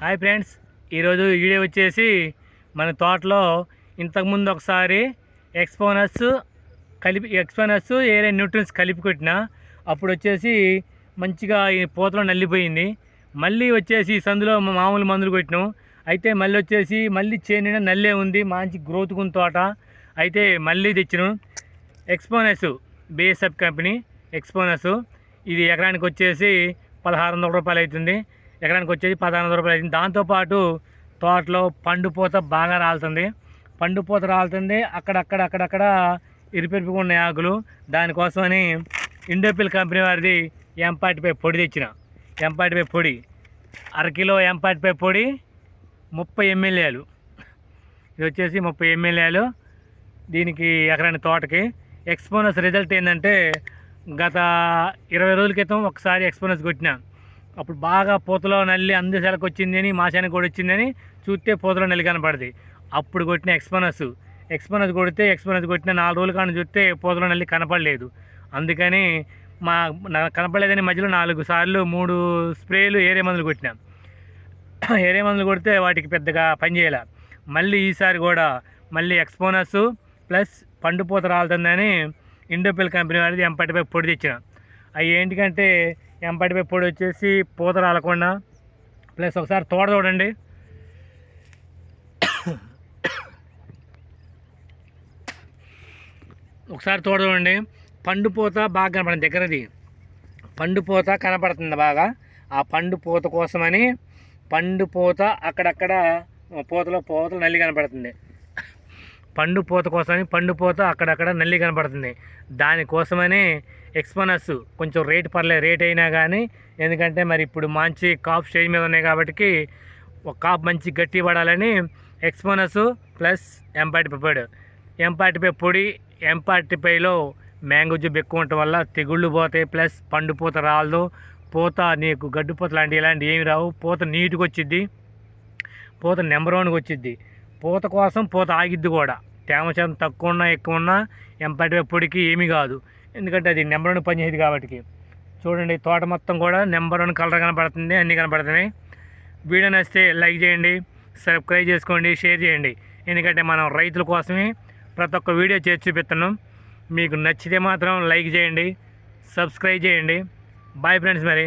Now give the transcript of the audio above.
Hi friends ఈరోజు video వచ్చేసి మన తోటలో ఇంతకుముందు ఒకసారి ఎక్స్పోనస్ కలిపి ఎక్స్పోనస్ ఏరే న్యూట్రిన్స్ కలిపి కొట్టిన అప్పుడు వచ్చేసి మంచిగా ఈ పూతలో నల్లిపోయింది. మళ్ళీ వచ్చేసి ఈ సందులో మామూలు మందులు కొట్టినాం. అయితే మళ్ళీ వచ్చేసి మళ్ళీ చేనిన నల్లే ఉంది మంచి గ్రోత్ ఉన్న తోట. అయితే మళ్ళీ తెచ్చినాం. ఎక్స్పోనస్ బిఎస్ఎఫ్ కంపెనీ ఎక్స్పోనస్ ఇది ఎకరానికి వచ్చేసి పదహారు వందల రూపాయలు అవుతుంది. ఎకరానికి వచ్చేసి పదహారు రూపాయలు అయింది. దాంతోపాటు తోటలో పండు పూత బాగా రాలుతుంది. పండు పూత రాలుతుంది. అక్కడక్కడ అక్కడక్కడ ఇరిపెరిపిగా ఉన్నాయి ఆకులు. దానికోసమని ఇండోపిల్ కంపెనీ వారిది ఎంపాటిపై పొడి తెచ్చిన. ఎంపాటిపై పొడి. అరకిలో ఎంపాటిపై పొడి ముప్పై ఎమ్మెల్యేలు. ఇది వచ్చేసి ముప్పై ఎమ్మెల్యేలు దీనికి ఎకరాని తోటకి. ఎక్స్పోనస్ రిజల్ట్ ఏంటంటే గత ఇరవై రోజుల క్రితం ఒకసారి ఎక్స్పోనస్ కొట్టినా. అప్పుడు బాగా పూతలో నల్లి అందు సెలకు వచ్చిందని మాసానికి కూడా వచ్చిందని చూస్తే పూతలో నల్లి కనపడింది. అప్పుడు కొట్టిన ఎక్స్పనస్. ఎక్స్పోనస్ కొడితే ఎక్స్పోనస్ కొట్టిన నాలుగు రోజుల కానీ చూస్తే పూతలో నల్లి కనపడలేదు. అందుకని మా కనపడలేదని మధ్యలో నాలుగు సార్లు మూడు స్ప్రేలు ఏరే మందులు కొట్టినాం. ఏరే మందులు కొడితే వాటికి పెద్దగా పనిచేయాల మళ్ళీ ఈసారి కూడా మళ్ళీ ఎక్స్పోనస్ ప్లస్ పండు పూత రాలుతుందని ఇండోపిల్ కంపెనీ వాడిది ఎంపటిపై పొడి తెచ్చిన. అవి ఏంటికంటే ఎంపటిపై పొడి వచ్చేసి పూత రాలకుండా ప్లస్ ఒకసారి తోట చూడండి. ఒకసారి తోట చూడండి. పండు పూత బాగా కనపడింది దగ్గరది. పండు పూత కనపడుతుంది బాగా. ఆ పండు పూత కోసమని పండు పూత అక్కడక్కడ పూతలో పూతలు నల్లి కనపడుతుంది. పండు పూత కోసమని పండు పూత అక్కడక్కడ నల్లి కనపడుతుంది. దానికోసమని ఎక్స్పోనస్ కొంచెం రేట్ పర్లేదు రేట్ అయినా కానీ ఎందుకంటే మరి ఇప్పుడు మంచి కాప్ స్టేజ్ మీద ఉన్నాయి కాబట్టి ఒక కాప్ మంచి గట్టి పడాలని ఎక్స్పోనస్ ప్లస్ ఎంపాటిపై పొడి ఎంపాటిపై పొడి ఎంపాటిపైలో మ్యాంగో జుబ్బు ఎక్కువ ఉండటం వల్ల తెగుళ్ళు పోతాయి ప్లస్ పండు పూత రాలదు. పూత నీకు గడ్డుపూత లాంటి ఇలాంటివి ఏమి రావు. పూత నీట్గా వచ్చిద్ది పూత నెంబర్ వన్కి వచ్చిద్ది పూత కోసం పూత ఆగిద్ది కూడా. తేమ శాతం తక్కువ ఉన్నా ఎక్కువ ఉన్నా ఎంపటి పొడికి ఏమీ కాదు. ఎందుకంటే అది నెంబర్ వన్ పనిచేది కాబట్టి. చూడండి తోట మొత్తం కూడా నెంబర్ వన్ కలర్ కనపడుతుంది అన్నీ కనపడుతున్నాయి. వీడియో నచ్చితే లైక్ చేయండి సబ్స్క్రైబ్ చేసుకోండి షేర్ చేయండి. ఎందుకంటే మనం రైతుల కోసమే ప్రతి ఒక్క వీడియో చేసి చూపిస్తున్నాం. మీకు నచ్చితే మాత్రం లైక్ చేయండి సబ్స్క్రైబ్ చేయండి. బాయ్ ఫ్రెండ్స్ మరి.